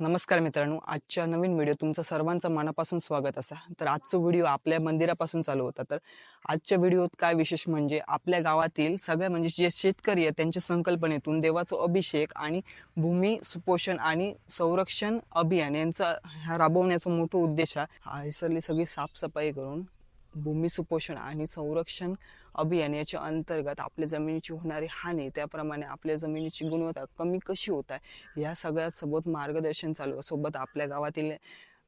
नमस्कार मित्रांनो आजच्या नवीन व्हिडिओ तुमचं सर्वांचं मनापासून स्वागत असा. तर आजचा व्हिडिओ आपल्या मंदिरापासून चालू होता. तर आजच्या व्हिडिओत काय विशेष म्हणजे आपल्या गावातील सगळ्या म्हणजे जे शेतकरी आहेत त्यांच्या संकल्पनेतून देवाचा अभिषेक आणि भूमी सुपोषण आणि संरक्षण अभियान यांचा ह्या राबवण्याचा मोठा उद्देश आहे सगळी साफसफाई करून भूमी सुपोषण आणि संरक्षण अभियान याच्या अंतर्गत आपल्या जमिनीची होणारी हानी त्याप्रमाणे आपल्या जमिनीची गुणवत्ता कमी कशी होत आहे या सगळ्यासोबत मार्गदर्शन चालू सोबत आपल्या गावातील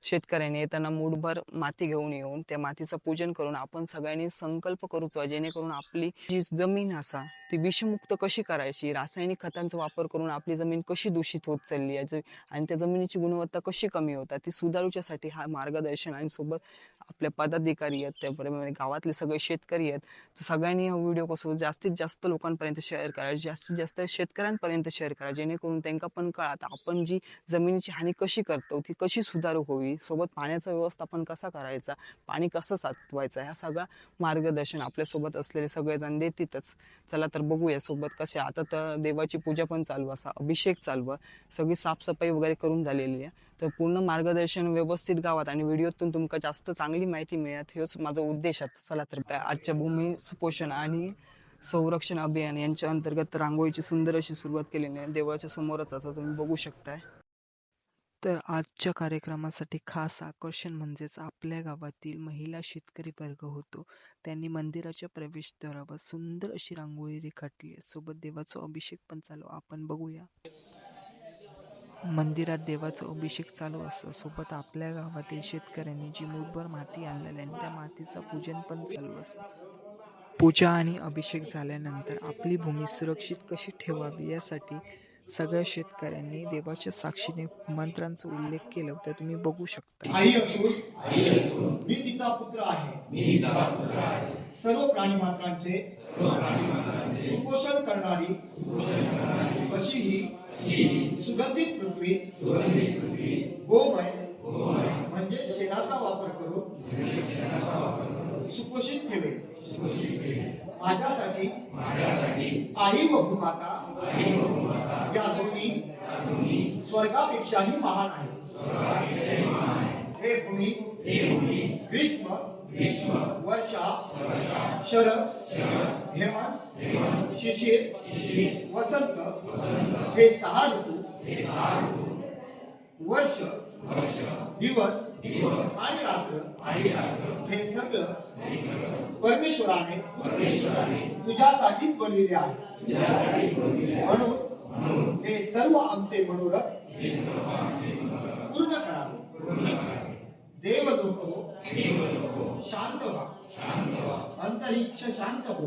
शेतकऱ्याने येताना मूठभर माती घेऊन येऊन त्या मातीचं पूजन करून आपण सगळ्यांनी संकल्प करूचो जेणेकरून आपली जी जमीन असा ती विषमुक्त कशी करायची? रासायनिक खतांचा वापर करून आपली जमीन कशी दूषित होत चालली आहे? आणि त्या जमिनीची गुणवत्ता कशी कमी होतात ती सुधारूच्यासाठी हा मार्गदर्शन आणि सोबत आपले पदाधिकारी आहेत त्याप्रमाणे गावातले सगळे शेतकरी आहेत तर सगळ्यांनी हा व्हिडिओ कसं जास्तीत जास्त लोकांपर्यंत शेअर करा जास्तीत जास्त शेतकऱ्यांपर्यंत शेअर करा जेणेकरून त्यांना पण कळत आपण जी जमिनीची हानी कशी करतो ती कशी सुधारू होवी सोबत पाण्याचं व्यवस्थापन कसा करायचा पाणी कसं साठवायचं ह्या सगळा मार्गदर्शन आपल्यासोबत असलेले सगळेजण देतीतच चला तर बघूया सोबत कसे आता तर देवाची पूजा पण चालू असा अभिषेक चालू आहे. सगळी साफसफाई वगैरे करून झालेली आहे. तर पूर्ण मार्गदर्शन व्यवस्थित गावात आणि व्हिडिओतून तुमका जास्त चांगली माहिती मिळत हेच माझा उद्देश आहे. चला तर त्या आजच्या भूमी सुपोषण आणि संरक्षण अभियान यांच्या अंतर्गत रांगोळीची सुंदर अशी सुरुवात केलेली आहे. देवळाच्या समोरच असं तुम्ही बघू शकताय. तर आजच्या कार्यक्रमासाठी खास आकर्षण म्हणजेच आपल्या गावातील महिला शेतकरी वर्ग होतो. त्यांनी मंदिराच्या प्रवेशद्वारावर सुंदर अशी रांगोळी रेखाटली सोबत देवाचा अभिषेक पण चालू आपण बघूया. मंदिरात देवाचा अभिषेक चालू असतं सोबत आपल्या गावातील शेतकऱ्यांनी जी मुठभर माती आणलेली आहे. त्या मातीचं पूजन पण चालू असतं पूजा आणि अभिषेक झाल्यानंतर आपली भूमी सुरक्षित कशी ठेवावी यासाठी सगळ्या शेतकऱ्यांनी देवाच्या साक्षीने मंत्रांचा उल्लेख केला तर तुम्ही बघू शकता. आई असून मी तिचा पुत्र आहे. सर्व प्राणी मात्रांचे सुपोषण करणारी अशी ही सुगंधित पृथ्वी गोमय म्हणजे शेणाचा वापर करून सुपोषित ठेवे माझ्यासाठी आई व भूमाता या दोन्ही स्वर्गापेक्षाही महान आहे हे भूमी ग्रीष्म वर्षा शरद हेमंत शिशिर वसंत हे सहा ऋतू वर्ष दिवस आणि रात्र हे सगळं परमेश्वराने तुझ्यासाठीच बनविले आहे. म्हणून हे सर्व आमचे मनोरथ पूर्ण करावे. देव लोक हो शांत व्हा. अंतरिक्ष शांत हो.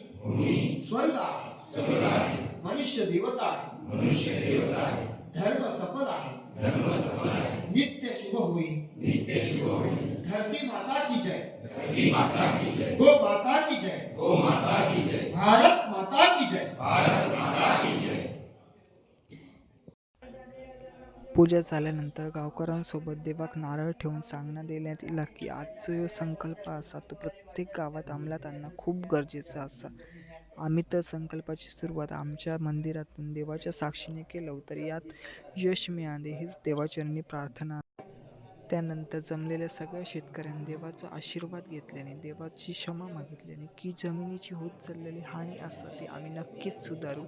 स्वर्ग आहे. मनुष्य देवता आहे. धर्म सफल आहे. नित्य शुभ होई. धरती माता की जय. गो माता की जय. भारत माता की जय. पूजा झाल्यानंतर गावकऱ्यांसोबत देवाक नारळ ठेवून सांगण्यात देण्यात येईल की आजचो संकल्प असा. तो प्रत्येक गावात अंमलात आणणं खूप गरजेचं असा. आम्ही तर संकल्पाची सुरुवात आमच्या मंदिरातून देवाच्या साक्षीने केलं तर यात यश मिळाले हीच देवाचरणी प्रार्थना. त्यानंतर जमलेल्या सगळ्या शेतकऱ्यांनी देवाचा आशीर्वाद घेतल्याने देवाची क्षमा मागितल्याने की जमिनीची होत चाललेली हानी असतात ती आम्ही नक्कीच सुधारू.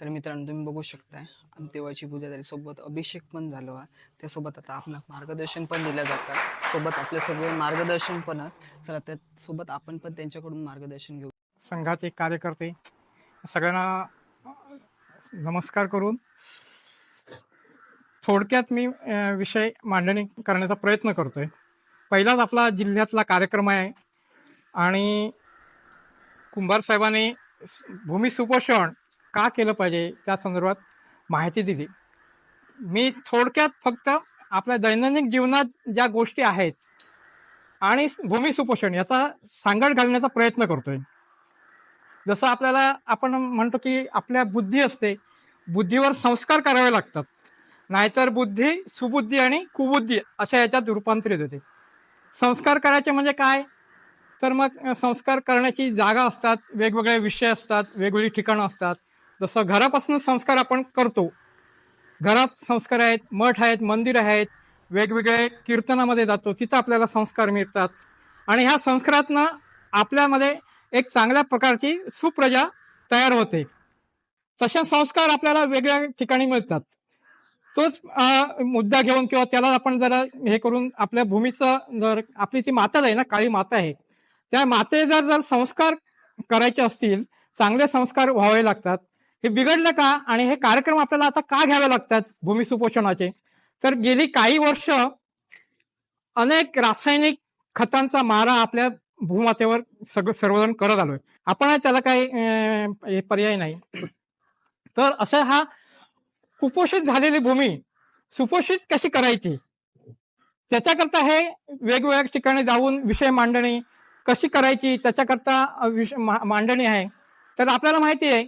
तर मित्रांनो तुम्ही बघू शकताय आणि देवाची पूजा झाली. सोबत अभिषेक पण झालो. आहे त्यासोबत आता आपण मार्गदर्शन पण दिलं जातं. सोबत आपले सगळे मार्गदर्शन पण चला त्यासोबत आपण पण त्यांच्याकडून मार्गदर्शन घेऊ. संघाचे कार्यकर्ते सगळ्यांना नमस्कार करून थोडक्यात मी विषय मांडणी करण्याचा प्रयत्न करतोय. पहिलाच आपला जिल्ह्यातला कार्यक्रम आहे आणि कुंभार साहेबांनी भूमी सुपोषण का केलं पाहिजे त्या संदर्भात माहिती दिली. मी थोडक्यात फक्त आपल्या दैनंदिन जीवनात ज्या गोष्टी आहेत आणि भूमी सुपोषण याचा सांगड घालण्याचा प्रयत्न करतोय. जसं आपल्याला आपण म्हणतो की आपल्या बुद्धी असते बुद्धीवर संस्कार करावे लागतात. नाहीतर बुद्धी सुबुद्धी आणि कुबुद्धी अशा याच्यात रूपांतरित होते. संस्कार करायचे म्हणजे काय? तर मग संस्कार करण्याची जागा असतात वेगवेगळे विषय असतात वेगवेगळी ठिकाणं असतात. जसं घरापासून संस्कार आपण करतो. घरात संस्कार आहेत मठ आहेत मंदिर आहेत वेगवेगळे कीर्तनामध्ये जातो तिथं आपल्याला संस्कार मिळतात. आणि ह्या संस्कारातनं आपल्यामध्ये एक चांगल्या प्रकारची सुप्रजा तयार होते. तशा संस्कार आपल्याला वेगळ्या ठिकाणी मिळतात. तोच मुद्दा घेऊन किंवा त्याला आपण जरा हे करून आपल्या भूमीचं जर आपली ती माता आहे ना काळी माता आहे त्या माते जर जर संस्कार करायचे असतील चांगले संस्कार व्हावे लागतात. हे बिघडलं का आणि हे कार्यक्रम आपल्याला आता का घ्यावे लागतात भूमी सुपोषणाचे? तर गेली काही वर्ष अनेक रासायनिक खतांचा मारा आपल्या भूमातेवर सगळं सर्वजण करत आलोय. आपण त्याला काही हे पर्याय नाही. तर असं हा कुपोषित झालेली भूमी सुपोषित कशी करायची? त्याच्याकरता हे वेगवेगळ्या ठिकाणी जाऊन विषय मांडणी कशी करायची? त्याच्याकरता विषय मा- मांडणी आहे. तर आपल्याला माहिती आहे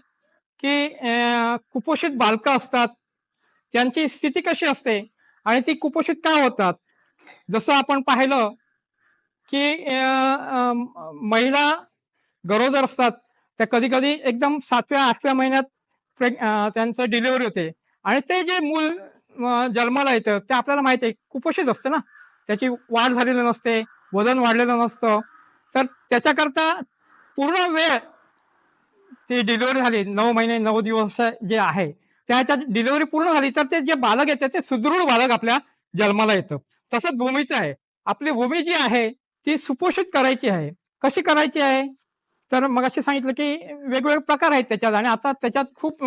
की कुपोषित बालकं असतात. त्यांची स्थिती कशी असते? आणि ती कुपोषित का होतात? जसं आपण पाहिलं की महिला गरोदर असतात. त्या कधी कधी एकदम सातव्या आठव्या महिन्यात त्यांचं डिलिव्हरी होते. आणि ते जे मूल जन्माला येतं ते आपल्याला माहिती आहे कुपोषित असते ना. त्याची वाढ झालेली नसते वजन वाढलेलं नसतं. तर त्याच्याकरता पूर्ण वेळ ती डिलिव्हरी झाली. नऊ महिने नऊ दिवस जे आहे त्याच्यात डिलिव्हरी पूर्ण झाली तर ते जे बालक येते ते सुदृढ बालक आपल्या जन्माला येतं. तसंच भूमीचं आहे. आपली भूमी जी आहे ती सुपोषित करायची आहे. कशी करायची आहे? तर मग असे सांगितलं की वेगवेगळे प्रकार आहेत त्याच्यात आणि आता त्याच्यात खूप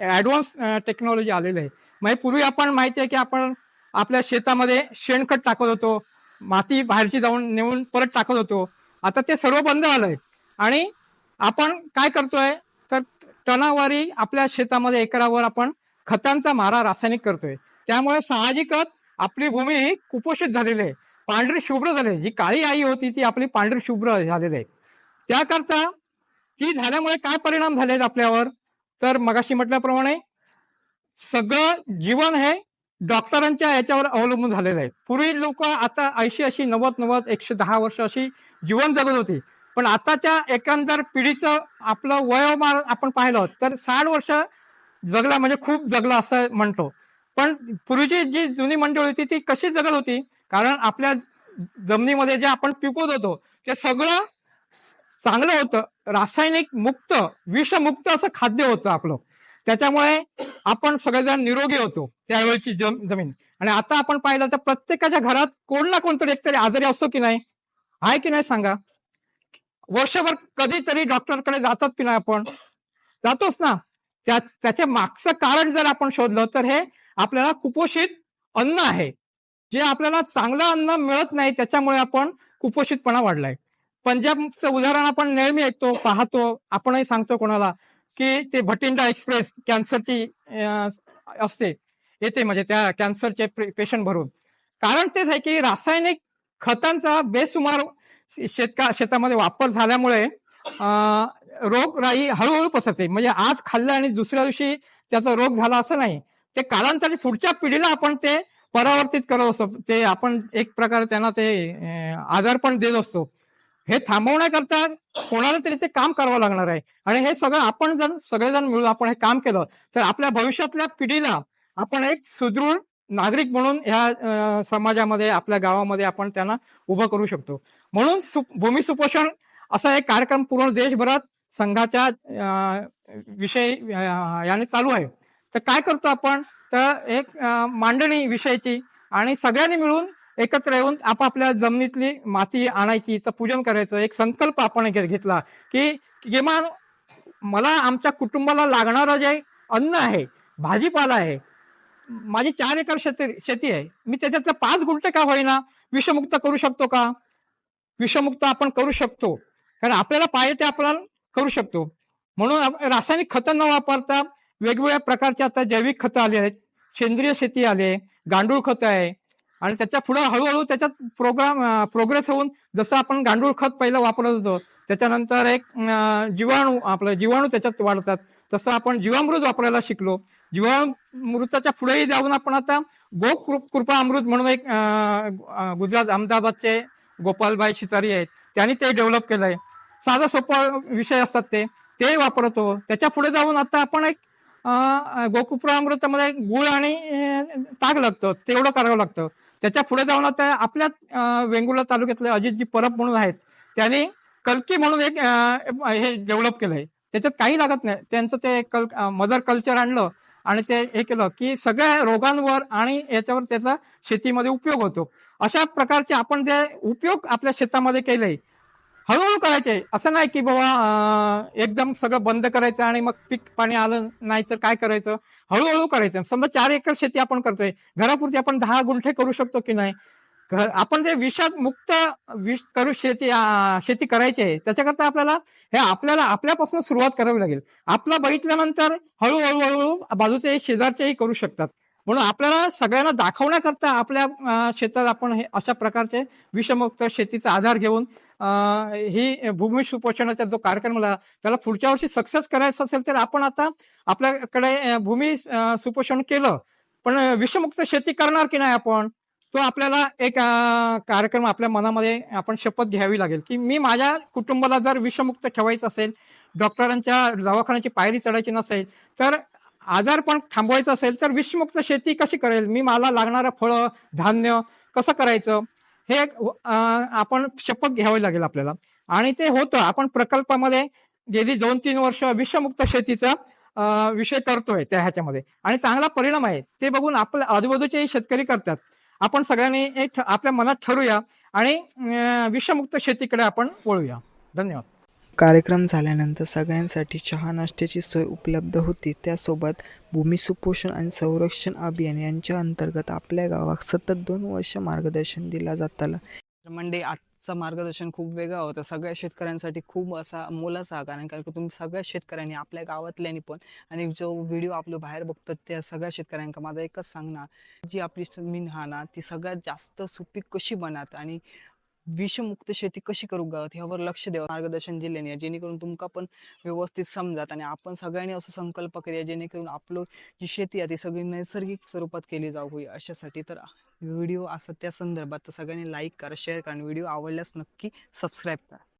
ऍडव्हान्स टेक्नॉलॉजी आलेली आहे. म्हणजे पूर्वी आपण माहिती आहे की आपण आपल्या शेतामध्ये शेणखत टाकत होतो. माती बाहेरची जाऊन नेऊन परत टाकत होतो. आता ते सर्व बंद झालंय. आणि आपण काय करतोय? तर टनावारी आपल्या शेतामध्ये एकरावर आपण खतांचा मारा रासायनिक करतोय. त्यामुळे साहजिकच आपली भूमी ही कुपोषित झालेली आहे. पांढरी शुभ्र झाले. जी काळी आई होती ती आपली पांढरी शुभ्र झालेली आहे. त्याकरता ती झाल्यामुळे काय परिणाम झालेत आपल्यावर? तर मगाशी म्हटल्याप्रमाणे सगळं जीवन हे डॉक्टरांच्या याच्यावर अवलंबून झालेलं आहे. पूर्वी लोक आता ऐंशी अशी नव्वद नव्वद एकशे दहा वर्ष अशी जीवन जगत होती. पण आताच्या एकंदर पिढीचं आपलं वयोमान आपण पाहिलं तर साठ वर्ष जगला म्हणजे खूप जगला असं म्हणतो. पण पूर्वीची जी जुनी मंडळी होती ती कशी जगत होती? कारण आपल्या जमिनीमध्ये जे आपण पिकवत होतो ते सगळं चांगलं होतं. रासायनिक मुक्त विषमुक्त असं खाद्य होतं आपलं. त्याच्यामुळे आपण सगळेजण निरोगी होतो त्यावेळची जम- जमीन. आणि आता आपण पाहिलं तर प्रत्येकाच्या घरात कोण ना कोणतरी एकतरी आजारी असतो की नाही? आहे की नाही सांगा? वर्षभर कधीतरी डॉक्टरकडे जातात की नाही आपण? जातोच ना. त्या त्याच्या मागचं कारण जर आपण शोधलं तर हे आपल्याला कुपोषित अन्न आहे. जे आपल्याला चांगलं अन्न मिळत नाही त्याच्यामुळे आपण कुपोषितपणा वाढलाय. पंजाबचं उदाहरण आपण नेहमी ऐकतो पाहतो आपणही सांगतो कोणाला की ते भटिंडा एक्सप्रेस कॅन्सरची असते. येते म्हणजे त्या कॅन्सरचे पेशंट भरून. कारण तेच आहे की रासायनिक खतांचा बेसुमार शेतका शेतामध्ये वापर झाल्यामुळे रोगराई हळूहळू पसरते. म्हणजे आज खाल्लं आणि दुसऱ्या दिवशी त्याचा रोग झाला असं नाही. ते कालांतराने पुढच्या पिढीला आपण ते परावर्तित करत असतो. ते आपण एक प्रकारे त्यांना ते अं, आजार पण देत असतो. हे थांबवण्याकरता कोणाला तरी ते काम करावं लागणार आहे. आणि हे सगळं आपण जर सगळेजण मिळून आपण हे काम केलं तर आपल्या भविष्यातल्या पिढीला आपण एक सुदृढ नागरिक म्हणून ह्या समाजामध्ये आपल्या गावामध्ये आपण त्यांना उभं करू शकतो. म्हणून सु भूमी सुपोषण असा एक कार्यक्रम पूर्ण देशभरात संघाच्या विषयी याने चालू आहे. तर काय करतो आपण? तर एक मांडणी विषयाची आणि सगळ्यांनी मिळून एकत्र येऊन आपापल्या जमिनीतली माती आणायची तर पूजन करायचं. एक संकल्प आपण घे- घेतला की किमान मला आमच्या कुटुंबाला लागणारं जे अन्न आहे भाजीपाला आहे माझी चार एकर शेती शेती आहे मी त्याच्यातलं पाच गुंठे का होईना विषमुक्त करू शकतो का? विषमुक्त आपण करू शकतो. कारण आपल्याला पाहिजे ते आपण करू शकतो. म्हणून रासायनिक खतं न वापरता वेगवेगळ्या प्रकारचे आता जैविक खतं आली आहेत. सेंद्रिय शेती आले गांडूळ खत आहे. आणि त्याच्या पुढे हळूहळू त्याच्यात प्रोग्राम प्रोग्रेस होऊन जसं आपण गांडूळ खत पहिलं वापरत होतो त्याच्यानंतर एक जीवाणू आपलं जीवाणू त्याच्यात वाढतात. तसं आपण जीवामृत वापरायला शिकलो. जीवामृताच्या पुढेही जाऊन आपण आता गो कृ- कृपा अमृत म्हणून एक गुजरात अहमदाबादचे गोपालबाई शितारी आहेत. त्यांनी ते डेव्हलप केलंय. साधा सोपा विषय असतात ते. ते वापरतो. त्याच्या पुढे जाऊन आता आपण एक गोकुप्रामृतामध्ये गुळ आणि ताग लागतं. तेवढं करावं लागतं. त्याच्या पुढे जाऊन आता आपल्या वेंगुर्ला तालुक्यातले अजितजी परब म्हणून आहेत. त्यांनी कल्की म्हणून एक हे डेव्हलप केलंय. त्याच्यात काही लागत नाही. त्यांचं ते कल मदर कल्चर आणलं आणि ते हे केलं की सगळ्या रोगांवर आणि याच्यावर त्याचा शेतीमध्ये उपयोग होतो. अशा प्रकारचे आपण जे उपयोग आपल्या शेतामध्ये केले हळूहळू करायचे. असं नाही की बाबा एकदम सगळं बंद करायचं आणि मग पीक पाणी आलं नाही तर काय करायचं? हळूहळू करायचं. समजा चार एकर शेती आपण करतोय. घरापुरती आपण दहा गुंठे करू शकतो की नाही? आपण जे विषात मुक्त विष करू शेती शेती करायची आहे त्याच्याकरता आपल्याला हे आपल्याला आपल्यापासून सुरुवात करावी लागेल. आपलं बघितल्यानंतर हळूहळू हळूहळू बाजूचे शेजारचेही करू शकतात. म्हणून आपल्याला सगळ्यांना दाखवण्याकरता आपल्या शेतात आपण हे अशा प्रकारचे विषमुक्त शेतीचा आधार घेऊन ही भूमी सुपोषणाचा जो कार्यक्रम आला त्याला पुढच्या वर्षी सक्सेस करायचं असेल तर आपण आता आपल्याकडे भूमी सुपोषण केलं. पण विषमुक्त शेती करणार की नाही आपण? तो आपल्याला एक कार्यक्रम आपल्या मनामध्ये आपण शपथ घ्यावी लागेल. की मी माझ्या कुटुंबाला जर विषमुक्त ठेवायचं असेल डॉक्टरांच्या दवाखान्याची पायरी चढायची नसेल तर आजारपण थांबवायचं असेल तर विषमुक्त शेती कशी करेल? मी मला लागणारं फळं धान्य कसं करायचं? हे आपण शपथ घ्यावी लागेल आपल्याला. आणि ते होतं आपण प्रकल्पामध्ये गेली दोन तीन वर्ष विषमुक्त शेतीचा विषय करतोय त्या ह्याच्यामध्ये. आणि चांगला परिणाम आहे. ते बघून आपल्या आजूबाजूचे शेतकरी करतात. आपण सगळ्यांनी ठ- आपल्या मनात ठरूया आणि विषमुक्त शेतीकडे आपण वळूया. धन्यवाद. कार्यक्रम झाल्यानंतर सगळ्यांसाठी चहा नाश्त्याची सोय उपलब्ध होती. त्यासोबत भूमी सुपोषण आणि संरक्षण अभियान यांच्या अंतर्गत आपल्या गावात सतत दोन वर्ष मार्गदर्शन दिला जाताला. म्हणजे आजचं मार्गदर्शन खूप वेगळं होतं. सगळ्या शेतकऱ्यांसाठी खूप असा मोलाचा कारण कारण की तुम्ही सगळ्या शेतकऱ्यांनी आपल्या गावातल्यानी पण आणि जो व्हिडिओ आपलं बाहेर बघतात त्या सगळ्या शेतकऱ्यांका माझा एकच सांगणार. जी आपली जमीन हा ना ती सगळ्यात जास्त सुपीक कशी बनात आणि विषमुक्त शेती कशी करू गावात? ह्यावर लक्ष द्यावं मार्गदर्शन दिल्याने जेणेकरून तुमका पण व्यवस्थित समजात आणि आपण सगळ्यांनी असं संकल्प करूया जेणेकरून आपलं जी शेती आहे ती सगळी नैसर्गिक स्वरूपात केली जाऊ होई अशासाठी तर व्हिडिओ असं त्या संदर्भात तर सगळ्यांनी लाईक करा शेअर करा आणि व्हिडिओ आवडल्यास नक्की सबस्क्राईब करा.